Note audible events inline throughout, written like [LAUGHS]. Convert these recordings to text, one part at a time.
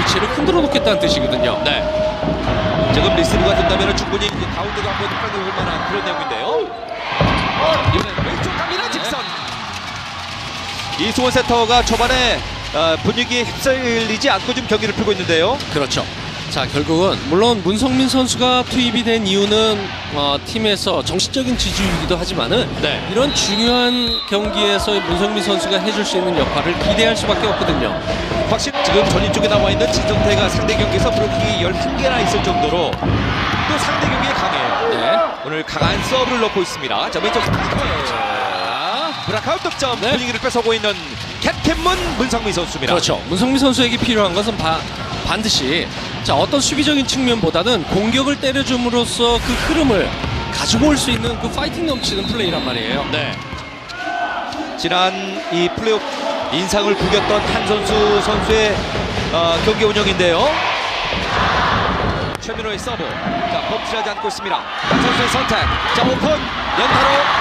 위치를 흔들어 놓겠다는 뜻이거든요. 네. 지금 리스브가 된다면 충분히 이제 가운데도 한번 올 만한 그런 내용인데요. 이번엔 왼쪽 갑니다 직선. 이수원 세터가 초반에 어, 분위기에 휩쓸리지 않고 좀 경기를 풀고 있는데요. 그렇죠. 자 결국은 물론 문성민 선수가 투입이 된 이유는 어, 팀에서 정신적인 지지이기도 하지만은 네. 이런 중요한 경기에서 문성민 선수가 해줄 수 있는 역할을 기대할 수밖에 없거든요. 확실히 지금 전임 쪽에 나와 있는 진정태가 상대 경기에서 브로킹이 11개나 있을 정도로 또 상대 경기에 강해요. 네. 오늘 강한 서브를 넣고 있습니다. 자 왼쪽 브라카웃 득점 네. 분위기를 뺏어오고 있는 캡틴문 문성민 선수입니다. 그렇죠. 문성민 선수에게 필요한 것은 바- 반드시 자 어떤 수비적인 측면보다는 공격을 때려줌으로써 그 흐름을 가지고 올 수 있는 그 파이팅 넘치는 플레이란 말이에요. 네. 지난 이 플레이오프 인상을 구겼던 한 선수 선수의 어, 경기 운영인데요. 최민호의 서브. 자, 범실하지 않고 있습니다. 한 선수의 선택. 자, 오픈. 연타로.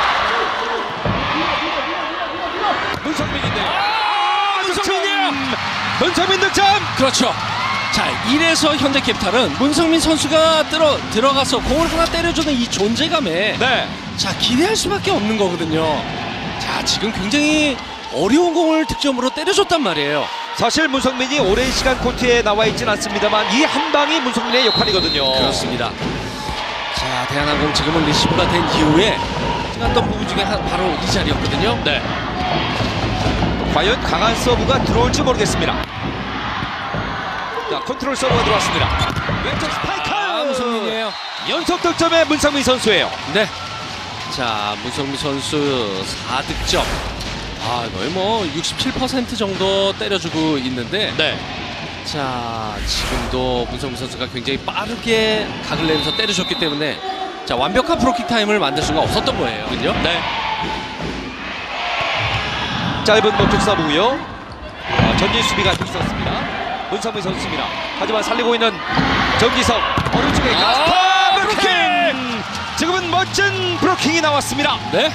문성민인데요. 아, 문성민이에요! 문성민 득점! 그렇죠. 자, 이래서 현대캐피탈은 문성민 선수가 들어, 들어가서 공을 하나 때려주는 이 존재감에 네. 자, 기대할 수밖에 없는 거거든요. 자, 지금 굉장히 어려운 공을 득점으로 때려줬단 말이에요. 사실 문성민이 오랜 시간 코트에 나와 있진 않습니다만 이 한 방이 문성민의 역할이거든요. 그렇습니다. 자, 대한항공 지금은 리시브가 된 이후에 찍었던 부분 중에 한- 바로 이 자리였거든요. 네. 과연 강한 서브가 들어올지 모르겠습니다. 자, 컨트롤 서브가 들어왔습니다. 왼쪽 스파이크! 아, 문성민이에요. 연속 득점의 문성민 선수예요. 네. 자, 문성민 선수 4득점. 아, 거의 뭐 67% 정도 때려주고 있는데 네. 자, 지금도 문성민 선수가 굉장히 빠르게 각을 내면서 때려줬기 때문에 자, 완벽한 프로킥 타임을 만들 수가 없었던 거예요. 그죠? 네. 짧은 몸쪽 서브고요. 어, 전진 수비가 있었습니다. 문성민 선수입니다. 하지만 살리고 있는 정기석 오른쪽에 아, 가스파 브로킹! 지금은 멋진 브로킹이 나왔습니다. 네.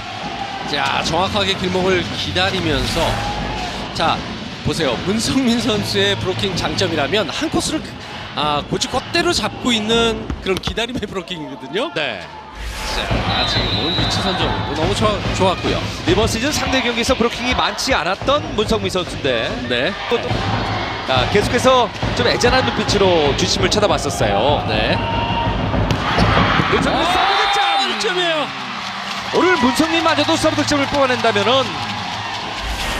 자, 정확하게 길목을 기다리면서 자, 보세요. 문성민 선수의 브로킹 장점이라면 한 코스를 아, 고지껏대로 잡고 있는 그런 기다림의 브로킹이거든요. 네. 자, 지금 오늘 위치 선정도 너무 좋아, 좋았고요. 이번 시즌 상대 경기에서 브로킹이 많지 않았던 문성민 선수인데 네. 또, 또 아, 계속해서 좀 애잔한 눈빛으로 주심을 쳐다봤었어요. 네. 문성민 서브 득점! 득점이에요. 오늘 문성민마저도 서브 득점을 뽑아낸다면은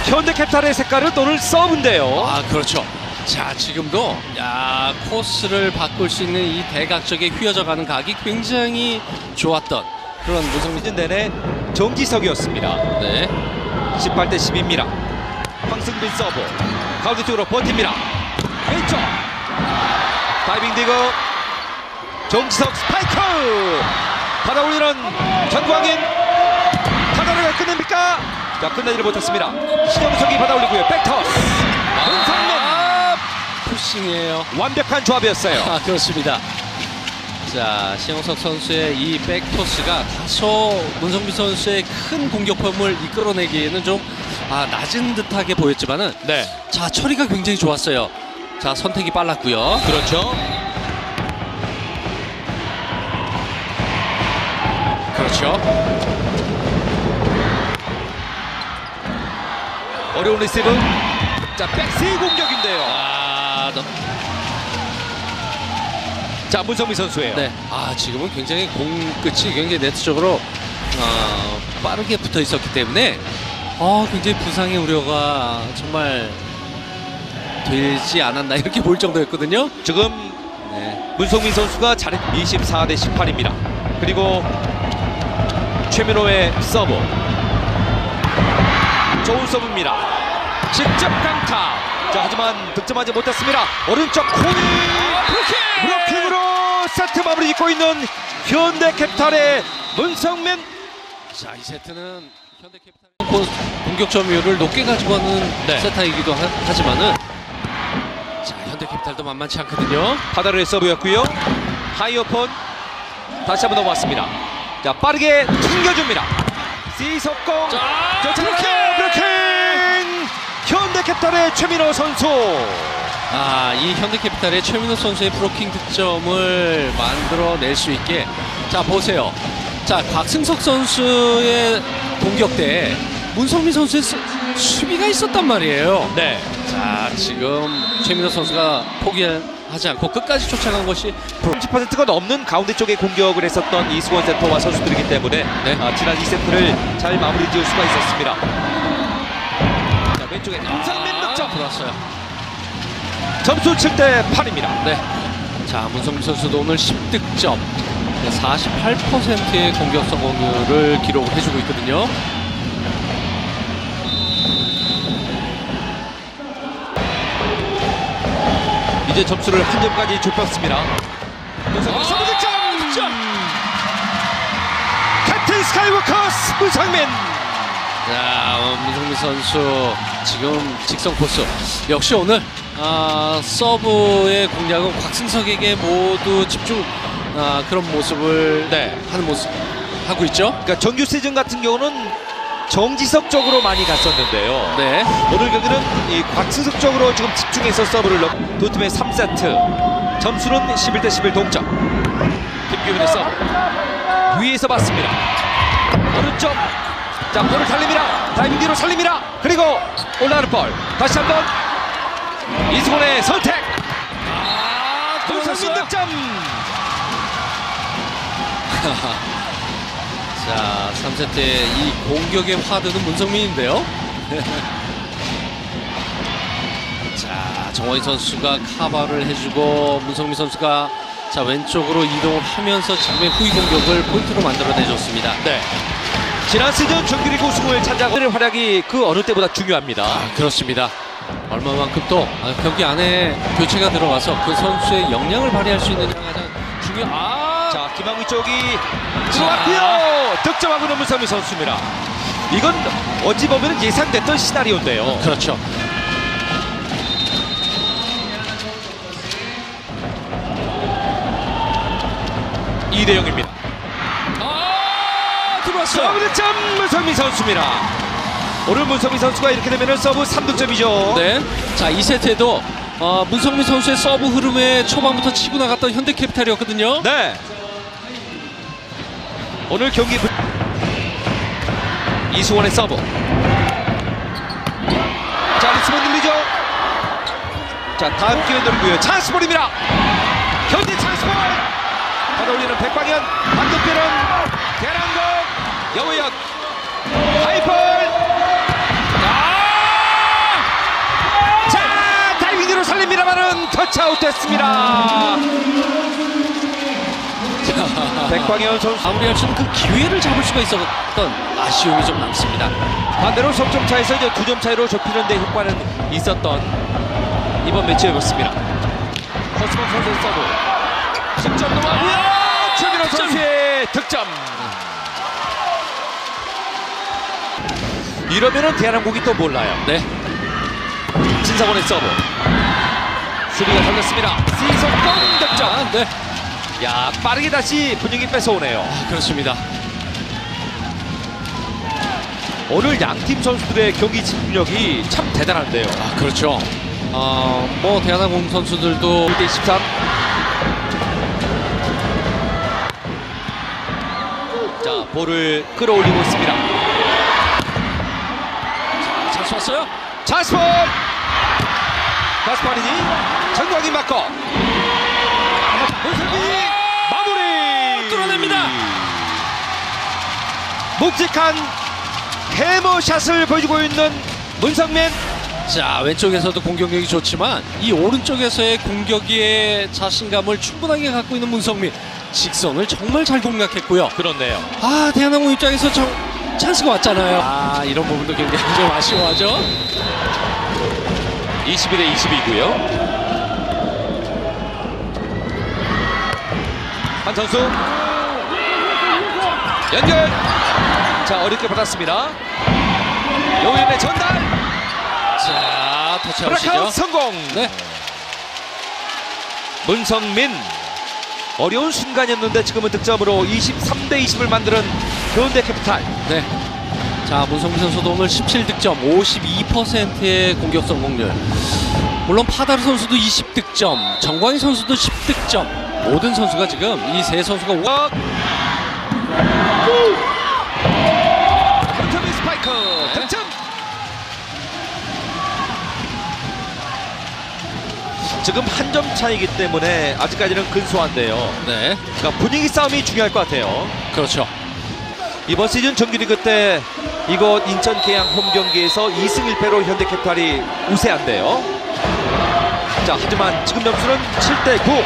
현대캐피탈의 색깔은 오늘 서브인데요. 아, 그렇죠. 자, 지금도 야, 코스를 바꿀 수 있는 이 대각적에 휘어져가는 각이 굉장히 좋았던 그런 문성민 시즌 내내 정기석이었습니다. 네. 18대 10입니다. 황승빈 서브 가운데 쪽으로 버팁니다. 왼쪽 다이빙 디그 정지석 스파이크 받아올리는 전광인 타다를 끝냅니까? 자 끝내지를 못했습니다. 신영석이 받아올리고요. 백터스 문성민 아, 푸싱이에요. 완벽한 조합이었어요. 아, 그렇습니다. 자, 신영석 선수의 이 백토스가 다소 문성민 선수의 큰 공격폼을 이끌어내기에는 좀 아, 낮은 듯하게 보였지만은 네, 자, 처리가 굉장히 좋았어요. 자, 선택이 빨랐고요. 그렇죠. 그렇죠. 어려운 리시브. 자 백스의 공격인데요. 아, 너, 자 문성민 선수예요. 네. 아, 지금은 굉장히 공 끝이 굉장히 네트 쪽으로 어, 빠르게 붙어 있었기 때문에 어, 굉장히 부상의 우려가 정말 되지 않았나 이렇게 볼 정도였거든요. 지금 네. 문성민 선수가 잘했 24 대 18입니다. 그리고 최민호의 서브. 좋은 서브입니다. 직접 강타. 자, 하지만 득점하지 못했습니다. 오른쪽 코니 브로킹으로 세트 마무리 짓고 있는 현대캐피탈의 문성민. 자, 이 세트는 현대캐피탈 공- 공격 점유율을 높게 가지고 가는 네. 세타이기도 하, 지만은 자, 현대 캐피탈도 만만치 않거든요. 파다르의 서브였고요. 하이어폰 다시 한번 넘어왔습니다. 자, 빠르게 튕겨줍니다. 시석공. 브로킹! 브로킹! 현대캐피탈의 최민호 선수. 아, 이 현대캐피탈의 최민호 선수의 브로킹 득점을 만들어낼 수 있게 자 보세요. 자 곽승석 선수의 공격 때 문성민 선수의 수- 수비가 있었단 말이에요. 네. 자 지금 최민호 선수가 포기하지 않고 끝까지 쫓아간 것이 브로... 30%가 넘는 가운데 쪽에 공격을 했었던 이수원 센터와 선수들이기 때문에 네. 아, 지난 2세트를 잘 마무리 지을 수가 있었습니다. 자, 왼쪽에 문상민 득점. 들어왔어요. 점수 7대 8입니다. 네. 자, 문성민 선수도 오늘 10득점. 48%의 공격 성공률을 기록을 해주고 있거든요. 이제 점수를 한 점까지 좁혔습니다. 선수 득점! 득점! 캡틴 스카이워커스 문상민. 자, 어, 문성민 선수 지금 직선 코스. 역시 오늘 아, 서브의 공략은 곽승석에게 모두 집중 아, 그런 모습을 네. 하는 모습 하고 있죠. 그러니까 정규 시즌 같은 경우는 정지석 쪽으로 많이 갔었는데요. 네. 오늘 경기는 이 곽승석 쪽으로 지금 집중해서 서브를 넣. 두 팀의 3세트 점수는 11 대 11 동점. 김규민의 서브 위에서 봤습니다. 오른쪽 자 볼을 살립니다. 다이빙 뒤로 살립니다. 그리고 올라가는 볼 다시 한번 이승원의 선택. 아, 문상민 득점. [LAUGHS] 자, 3세트의 이 공격의 화두는 문성민인데요. [LAUGHS] 자, 정원희 선수가 카바를 해주고 문성민 선수가 자 왼쪽으로 이동을 하면서 지금의 후위 공격을 포인트로 만들어내줬습니다. 네. 지난 시즌 정규리그 우승을 차지하고 오늘의 활약이 그 어느 때보다 중요합니다. 아, 그렇습니다. 얼마만큼 또 아, 경기 안에 교체가 들어가서 그 선수의 역량을 발휘할 수 있느냐가 가장 중요. 아, 자 김학휘 쪽이 들어왔고요 득점하고 있는 문상민 선수입니다 이건 어찌 보면 예상됐던 시나리오인데요 그렇죠. 이대 0입니다 아, 들어왔어요. 서브 득점 문상민 선수입니다 오늘 문상민 선수가 이렇게 되면 서브 3득점이죠 네. 자, 2세트에도 어, 문성민 선수의 서브 흐름에 초반부터 치고 나갔던 현대캐피탈이었거든요. 네. 오늘 경기 부- 이수원의 서브. 자 리스본 밀리죠. 자 다음 기회 노리고요. 찬스볼입니다. 현대 찬스볼! 받아올리는 백광현 반대편은 대란공 여우혁 하이볼! 아! 자 다이빙으로 살립니다만은 터치아웃 됐습니다 백광현 선수 마무리할 수 있는 그 기회를 잡을 수가 있었던 아쉬움이 좀 남습니다. 반대로 석점 차에서 이제 두 점 차이로 좁히는 데 효과는 있었던 이번 매치였습니다. 허스먼 선수의 서브 10점 넘어가고요. 최민호 득점. 선수의 득점. 이러면은 대한항공이 또 몰라요. 네. 진상원의 서브. 수비가 걸렸습니다. 시속공 득점. 아, 네. 야 빠르게 다시 분위기 뺏어오네요. 아, 그렇습니다. 오늘 양팀 선수들의 경기 집중력이 참 대단한데요. 아, 그렇죠. 어, 뭐 대한항공 선수들도 1대 13. 자, 볼을 끌어올리고 있습니다. 잘 쐈어요. 자스볼! 가스파리니 정광이 맞고 묵직한 해머샷을 보여주고 있는 문성민 자, 왼쪽에서도 공격력이 좋지만 이 오른쪽에서의 공격의 자신감을 충분하게 갖고 있는 문성민. 직선을 정말 잘 공략했고요. 그렇네요. 아, 대한항공 입장에서 정, 찬스가 왔잖아요. 아, 이런 부분도 굉장히 좀 아쉬워하죠. 22대 20이고요. 한 선수 연결. 자 어렵게 받았습니다. 요인의 전달. 자, 터치아웃이죠. 성공. 네. 문성민 어려운 순간이었는데 지금은 득점으로 23대 20을 만드는 현대 캐피탈. 네. 자, 문성민 선수도 오늘 17득점, 52%의 공격 성공률. 물론 파다르 선수도 20득점, 정광희 선수도 10득점. 모든 선수가 지금 이 세 선수가 와- 지금 한 점 차이기 때문에 아직까지는 근소한데요. 네, 그러니까 분위기 싸움이 중요할 것 같아요. 그렇죠. 이번 시즌 정규리그 때 이곳 인천 계양 홈 경기에서 2승 1패로 현대캐피탈이 우세한데요. 자 하지만 지금 점수는 7대 9.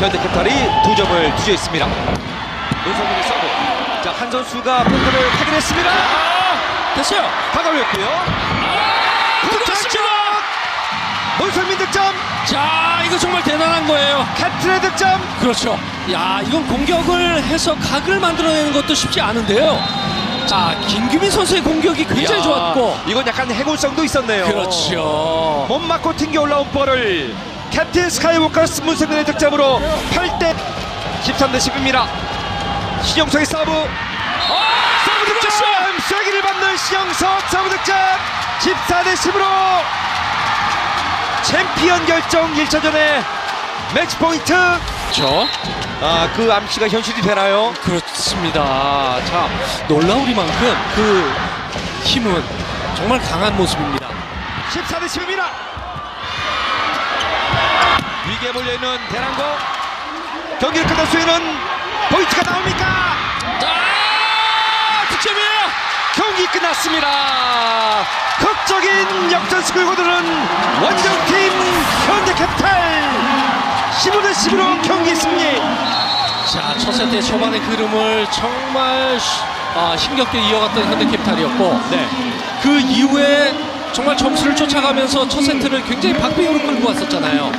현대캐피탈이 두 점을 뒤져 있습니다. 문성민의 서브. 자한 선수가 포크를 확인했습니다. 됐어요. 박아올렸고요. 문성민 득점. 자, 이거 정말 대단한 거예요. 캐트의 득점. 그렇죠. 야, 이건 공격을 해서 각을 만들어내는 것도 쉽지 않은데요. 자, 김규민 선수의 공격이 굉장히 이야, 좋았고. 이건 약간 해골성도 있었네요. 그렇죠. 못 맞고 튕겨 올라온 볼을 캡틴 스카이워커 스 문성민의 득점으로 8대 13대 10입니다. 신영석의 서브. 서브 득점! 쐐기를 받는 신영석 서브 득점! 14대 10으로 챔피언 결정 1차전의 매치 포인트. 그렇죠. 아, 그 암시가 현실이 되나요? 그렇습니다. 자, 놀라우리만큼 그 힘은 정말 강한 모습입니다. 14대 10입니다. 위기에 몰려있는 대랑고 경기를 끝낼 수 있는 포인트가 나옵니까? 아, 득점이에요. 경기 끝났습니다. 극적인 역전승 끌고 드는 원정팀 현대캐피탈 15대 10으로 경기 승리. 자, 첫 세트 초반의 흐름을 정말 시- 아, 힘겹게 이어갔던 현대캐피탈이었고 네. 그 이후에 정말 점수를 쫓아가면서 첫 세트를 굉장히 박빙으로 끌고 왔었잖아요.